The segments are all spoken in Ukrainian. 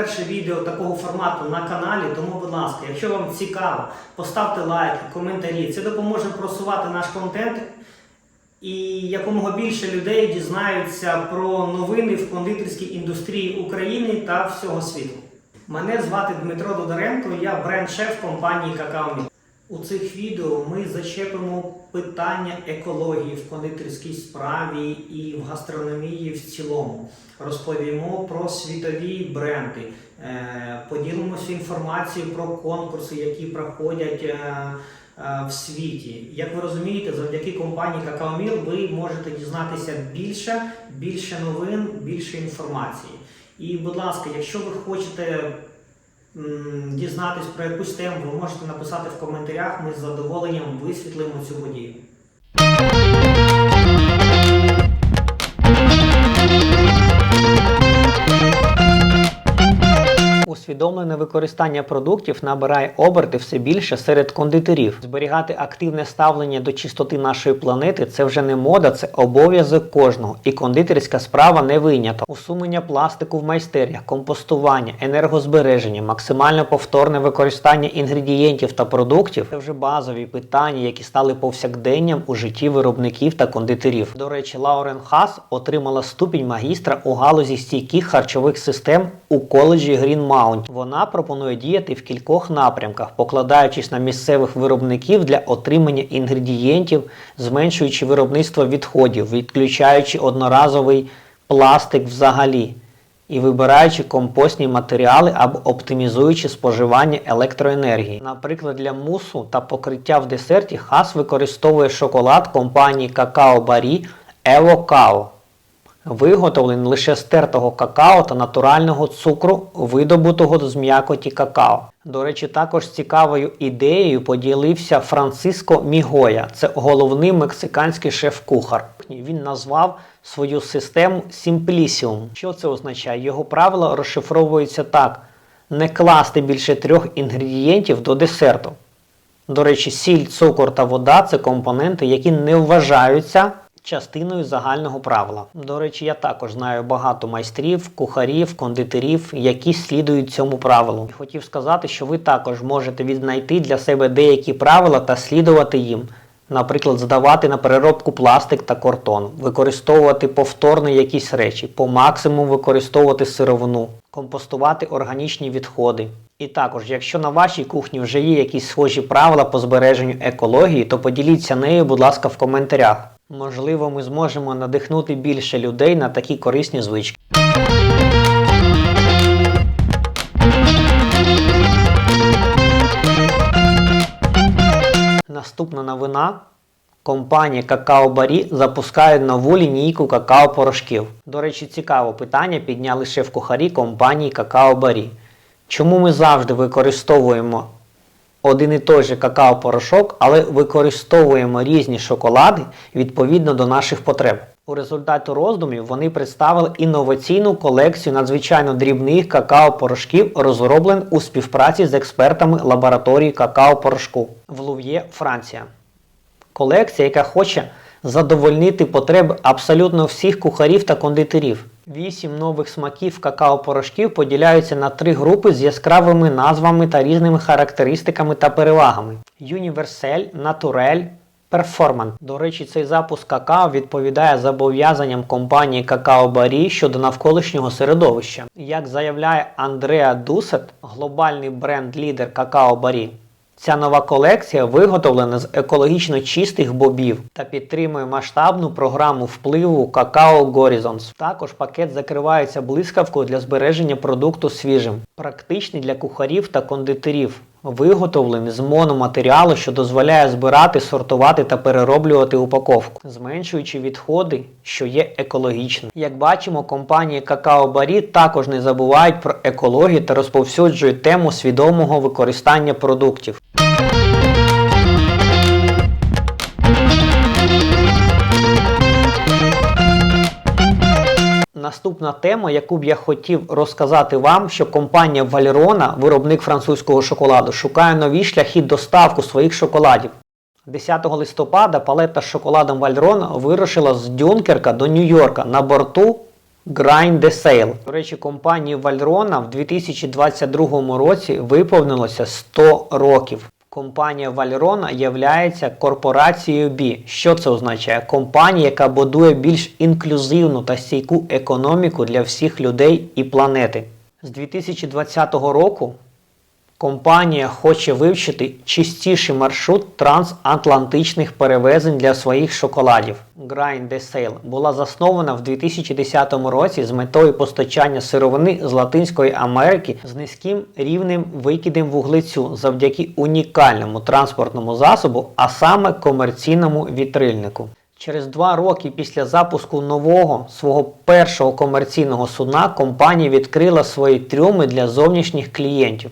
перше відео такого формату на каналі, тому, будь ласка, якщо вам цікаво, поставте лайки, коментарі. Це допоможе просувати наш контент і якомога більше людей дізнаються про новини в кондитерській індустрії України та всього світу. Мене звати Дмитро Додоренко, я бренд-шеф компанії Какао Мілк. У цих відео ми зачепимо питання екології в кондитерській справі і в гастрономії в цілому. Розповімо про світові бренди, е, поділимося інформацією про конкурси, які проходять е, е, в світі. Як ви розумієте, завдяки компанії Какао Міл ви можете дізнатися більше, більше новин, більше інформації. І, будь ласка, якщо ви хочете дізнатись про якусь тему, ви можете написати в коментарях. Ми з задоволенням висвітлимо цю подію. Усвідомлене використання продуктів набирає оберти все більше серед кондитерів. Зберігати активне ставлення до чистоти нашої планети це вже не мода, це обов'язок кожного. І кондитерська справа не виняток. Усунення пластику в майстернях, компостування, енергозбереження, максимально повторне використання інгредієнтів та продуктів це вже базові питання, які стали повсякденням у житті виробників та кондитерів. До речі, Лаурен Хас отримала ступінь магістра у галузі стійких харчових систем у коледжі Green Mountain. Вона пропонує діяти в кількох напрямках, покладаючись на місцевих виробників для отримання інгредієнтів, зменшуючи виробництво відходів, відключаючи одноразовий пластик взагалі і вибираючи компостні матеріали або оптимізуючи споживання електроенергії. Наприклад, для мусу та покриття в десерті Хас використовує шоколад компанії Какао Барі Evo Cao виготовлений лише з тертого какао та натурального цукру, видобутого з м'якоті какао. До речі, також цікавою ідеєю поділився Франциско Мігоя. Це головний мексиканський шеф-кухар. Він назвав свою систему Simplicium. Що це означає? Його правила розшифровуються так: не класти більше трьох інгредієнтів до десерту. До речі, сіль, цукор та вода це компоненти, які не вважаються частиною загального правила. До речі, я також знаю багато майстрів, кухарів, кондитерів, які слідують цьому правилу. І хотів сказати, що ви також можете віднайти для себе деякі правила та слідувати їм. Наприклад, здавати на переробку пластик та картон, використовувати повторно якісь речі, по максимуму використовувати сировину, компостувати органічні відходи. І також, якщо на вашій кухні вже є якісь схожі правила по збереженню екології, то поділіться нею, будь ласка, в коментарях. Можливо, ми зможемо надихнути більше людей на такі корисні звички. Наступна новина. Компанія Какао Барі запускає нову лінійку какао-порошків. До речі, цікаве питання підняли шеф-кухарі компанії Какао Барі. Чому ми завжди використовуємо один і той же какао-порошок, але використовуємо різні шоколади відповідно до наших потреб? У результаті роздумів вони представили інноваційну колекцію надзвичайно дрібних какао-порошків, розроблених у співпраці з експертами лабораторії какао-порошку в Лув'є, Франція. Колекція, яка хоче задовольнити потреби абсолютно всіх кухарів та кондитерів. Вісім нових смаків какао-порошків поділяються на три групи з яскравими назвами та різними характеристиками та перевагами: Universal, Naturel, Performant. До речі, цей запуск какао відповідає зобов'язанням компанії Какао Барі щодо навколишнього середовища. Як заявляє Андреа Дусет, глобальний бренд-лідер Какао Барі, Ця нова колекція виготовлена з екологічно чистих бобів та підтримує масштабну програму впливу Kakao Горізонс. Також пакет закривається блискавкою для збереження продукту свіжим, практичний для кухарів та кондитерів. Виготовлений з мономатеріалу, що дозволяє збирати, сортувати та перероблювати упаковку, зменшуючи відходи, що є екологічним. Як бачимо, компанії Какао Барі також не забувають про екологію та розповсюджують тему свідомого використання продуктів. Наступна тема, яку б я хотів розказати вам, що компанія Валерона, виробник французького шоколаду, шукає нові шляхи доставку своїх шоколадів. 10 листопада палета з шоколадом Вальрон вирушила з Дюнкерка до Нью-Йорка на борту Grind the Sale. До речі, компанії Valrona в 2022 році виповнилося 100 років. Компанія Valrona являється корпорацією B. Що це означає? Компанія, яка будує більш інклюзивну та стійку економіку для всіх людей і планети. З 2020 року Компанія хоче вивчити чистіший маршрут трансатлантичних перевезень для своїх шоколадів. Grind the Sale була заснована в 2010 році з метою постачання сировини з Латинської Америки з низьким рівнем викидів вуглецю завдяки унікальному транспортному засобу, а саме комерційному вітрильнику. Через два роки після запуску нового свого першого комерційного судна компанія відкрила свої трюми для зовнішніх клієнтів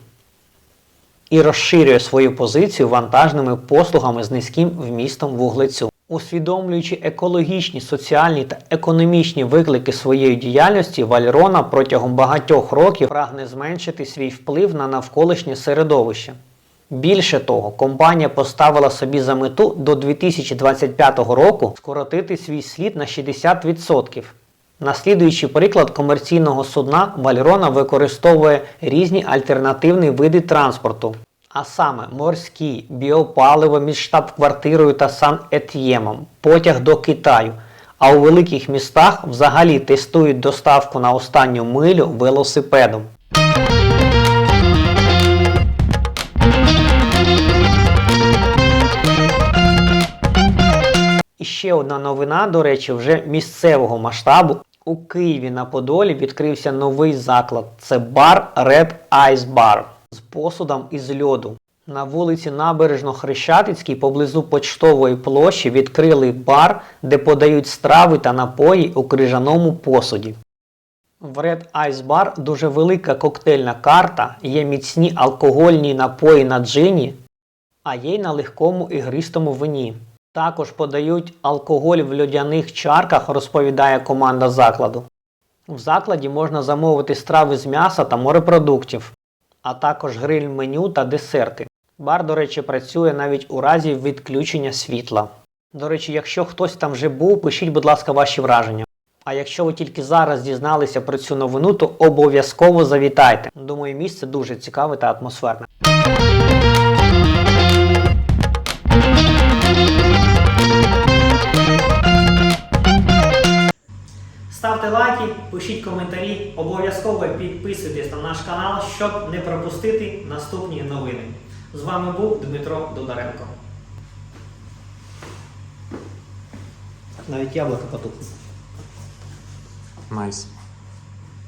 і розширює свою позицію вантажними послугами з низьким вмістом вуглецю. Усвідомлюючи екологічні, соціальні та економічні виклики своєї діяльності, Вальрона протягом багатьох років прагне зменшити свій вплив на навколишнє середовище. Більше того, компанія поставила собі за мету до 2025 року скоротити свій слід на 60%. Наслідуючи приклад комерційного судна, Вальрона використовує різні альтернативні види транспорту, а саме морські, біопаливо між штаб-квартирою та Сан-Етьємом, потяг до Китаю. А у великих містах взагалі тестують доставку на останню милю велосипедом. І ще одна новина, до речі, вже місцевого масштабу. У Києві на Подолі відкрився новий заклад. Це бар Red Ice Bar з посудом із льоду. На вулиці Набережно-Хрещатицькій поблизу Почтової площі відкрили бар, де подають страви та напої у крижаному посуді. В Red Ice Bar дуже велика коктейльна карта, є міцні алкогольні напої на джині, а є й на легкому ігристому вині. Також подають алкоголь в льодяних чарках, розповідає команда закладу. В закладі можна замовити страви з м'яса та морепродуктів, а також гриль меню та десерти. Бар, до речі, працює навіть у разі відключення світла. До речі, якщо хтось там вже був, пишіть, будь ласка, ваші враження. А якщо ви тільки зараз дізналися про цю новину, то обов'язково завітайте. Думаю, місце дуже цікаве та атмосферне. Ставте лайки, пишіть коментарі, обов'язково підписуйтесь на наш канал, щоб не пропустити наступні новини. З вами був Дмитро Додаренко. Навіть яблуко потухло. Найс.